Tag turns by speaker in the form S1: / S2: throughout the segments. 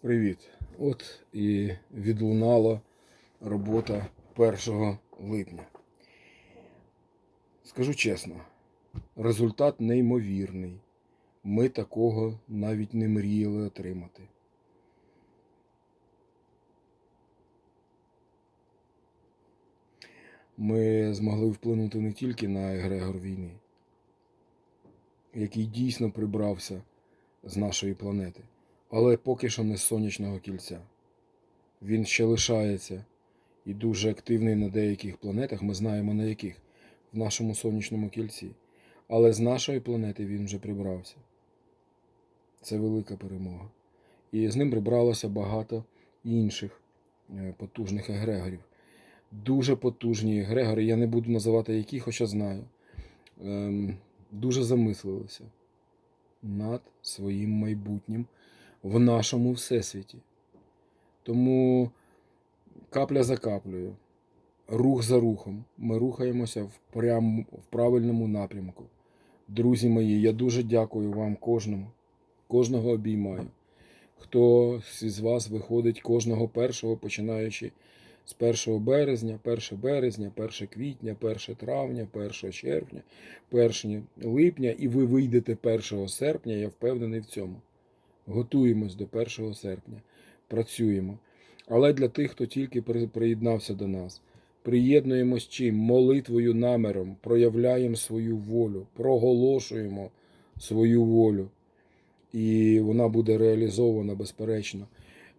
S1: Привіт. От і відлунала робота 1 липня. Скажу чесно, результат неймовірний. Ми такого навіть не мріяли отримати. Ми змогли вплинути не тільки на егрегор війни, який дійсно прибрався з нашої планети, але поки що не з сонячного кільця. Він ще лишається і дуже активний на деяких планетах, ми знаємо на яких, в нашому сонячному кільці. Але з нашої планети він вже прибрався. Це велика перемога. І з ним прибралося багато інших е, потужних егрегорів. Дуже потужні егрегори, я не буду називати які, хоча знаю. Ем, дуже замислилися над своїм майбутнім в нашому всесвіті. Тому капля за каплею, рух за рухом, ми рухаємося в, прям, в правильному напрямку. Друзі мої, я дуже дякую вам кожному, кожного обіймаю. Хто з вас виходить кожного першого, починаючи з 1 березня, 1 березня, 1 квітня, 1 травня, 1 червня, 1 липня, і ви вийдете 1 серпня, я впевнений в цьому. Готуємось до 1 серпня, працюємо. Але для тих, хто тільки приєднався до нас, приєднуємось чим? Молитвою наміром, проявляємо свою волю, проголошуємо свою волю. І вона буде реалізована безперечно.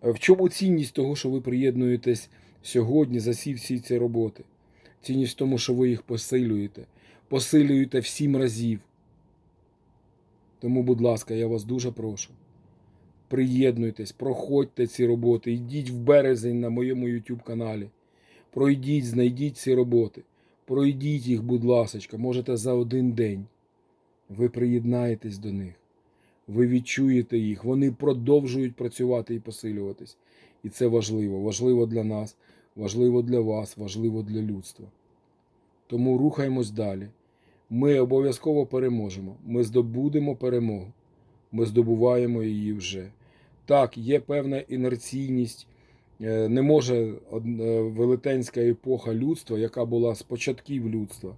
S1: В чому цінність того, що ви приєднуєтесь сьогодні за всі всі ці роботи? Цінність в тому, що ви їх посилюєте, посилюєте в сім разів. Тому, будь ласка, я вас дуже прошу. Приєднуйтесь, проходьте ці роботи, йдіть в березень на моєму YouTube каналі. Пройдіть, знайдіть ці роботи. Пройдіть їх, будь ласка, можете за один день. Ви приєднаєтесь до них. Ви відчуєте їх, вони продовжують працювати і посилюватись. І це важливо. Важливо для нас, важливо для вас, важливо для людства. Тому рухаємось далі. Ми обов'язково переможемо. Ми здобудемо перемогу. Ми здобуваємо її вже. Так, є певна інерційність. Е, Не може е, велетенська епоха людства, яка була з початків людства,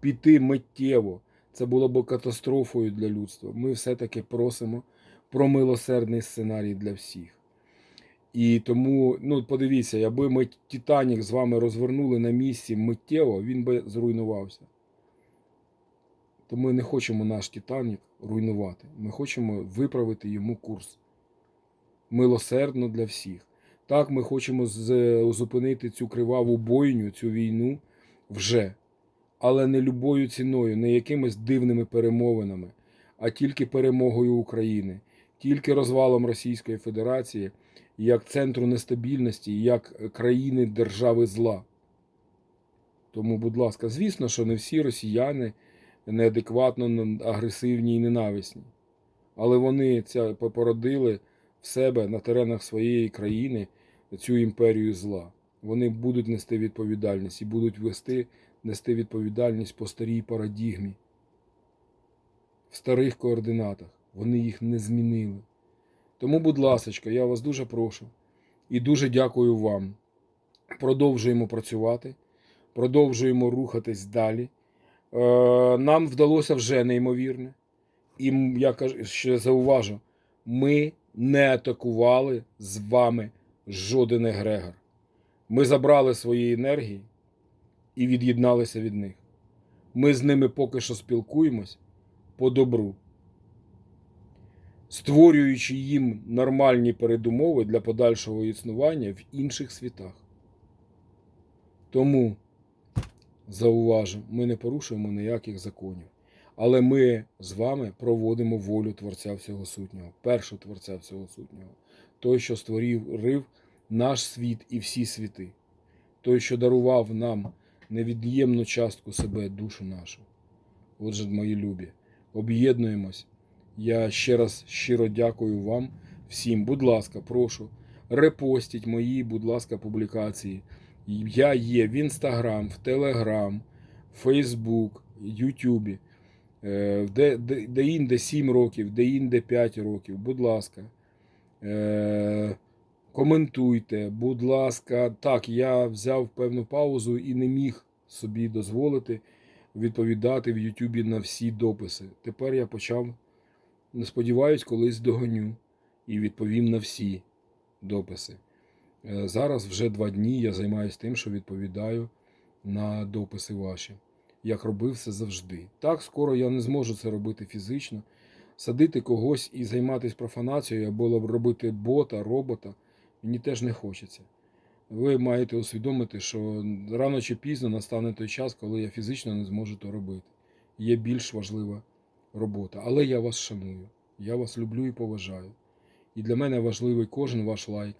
S1: піти миттєво. Це було б катастрофою для людства. Ми все-таки просимо про милосердний сценарій для всіх. І тому, ну подивіться, якби ми Титанік з вами розвернули на місці миттєво, він би зруйнувався. То ми не хочемо наш Титанік руйнувати. Ми хочемо виправити йому курс. Милосердно для всіх. Так, ми хочемо зупинити цю криваву бойню, цю війну вже. Але не любою ціною, не якимись дивними перемовинами, а тільки перемогою України, тільки розвалом Російської Федерації як центру нестабільності, як країни держави зла. Тому, будь ласка, звісно, що не всі росіяни неадекватно агресивні і ненависні. Але вони це породили в себе на теренах своєї країни цю імперію зла. Вони будуть нести відповідальність і будуть вести нести відповідальність по старій парадігмі, в старих координатах. Вони їх не змінили. Тому, будь ласка, я вас дуже прошу і дуже дякую вам. Продовжуємо працювати, продовжуємо рухатись далі. Е, Нам вдалося вже неймовірне. І я кажу, ще зауважу, ми не атакували з вами жоден егрегор. Ми забрали свої енергії і від'єдналися від них. Ми з ними поки що спілкуємось по добру, створюючи їм нормальні передумови для подальшого існування в інших світах. Тому, зауважу, ми не порушуємо ніяких законів. Але ми з вами проводимо волю Творця Всього Сутнього, першого Творця Всього Сутнього, той, що створив рив наш світ і всі світи, той, що дарував нам невід'ємну частку себе, душу нашу. Отже, мої любі, об'єднуємось. Я ще раз щиро дякую вам всім. Будь ласка, прошу, репостіть мої, будь ласка, публікації. Я є в Інстаграм, в Телеграм, Фейсбук, Ютубі. Е, Де, де, де інде 7 років, де інде 5 років. Будь ласка. Е, коментуйте, будь ласка. Так, я взяв певну паузу і не міг собі дозволити відповідати в Ютубі на всі дописи. Тепер я почав, сподіваюсь, колись догоню і відповім на всі дописи. Е, Зараз вже два дні я займаюся тим, що відповідаю на дописи ваші, як робив це завжди. Так, скоро я не зможу це робити фізично. Садити когось і займатися профанацією або робити бота, робота мені теж не хочеться. Ви маєте усвідомити, що рано чи пізно настане той час, коли я фізично не зможу то робити. Є більш важлива робота. Але я вас шаную, я вас люблю і поважаю. І для мене важливий кожен ваш лайк.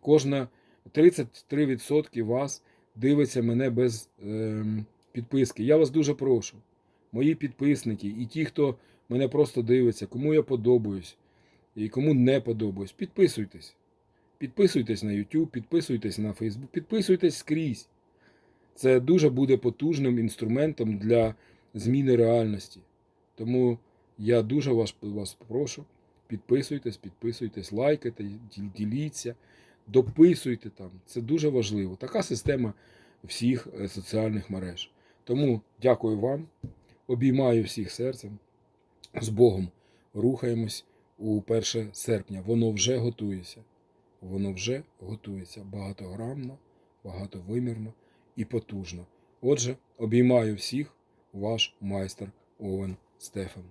S1: Кожна 33% вас дивиться мене без ем, підписки. Я вас дуже прошу. Мої підписники і ті, хто мене просто дивиться, кому я подобаюсь і кому не подобаюсь, підписуйтесь. Підписуйтесь на YouTube, підписуйтесь на Facebook, підписуйтесь скрізь. Це дуже буде потужним інструментом для зміни реальності. Тому я дуже вас, вас прошу, підписуйтесь, підписуйтесь, лайкайте, діліться, дописуйте там. Це дуже важливо. Така система всіх е, соціальних мереж. Тому дякую вам, обіймаю всіх серцем. З Богом рухаємось у 1 серпня. Воно вже готується. Воно вже готується багатограмно, багатовимірно і потужно. Отже, обіймаю всіх, ваш майстер Овен Стефан.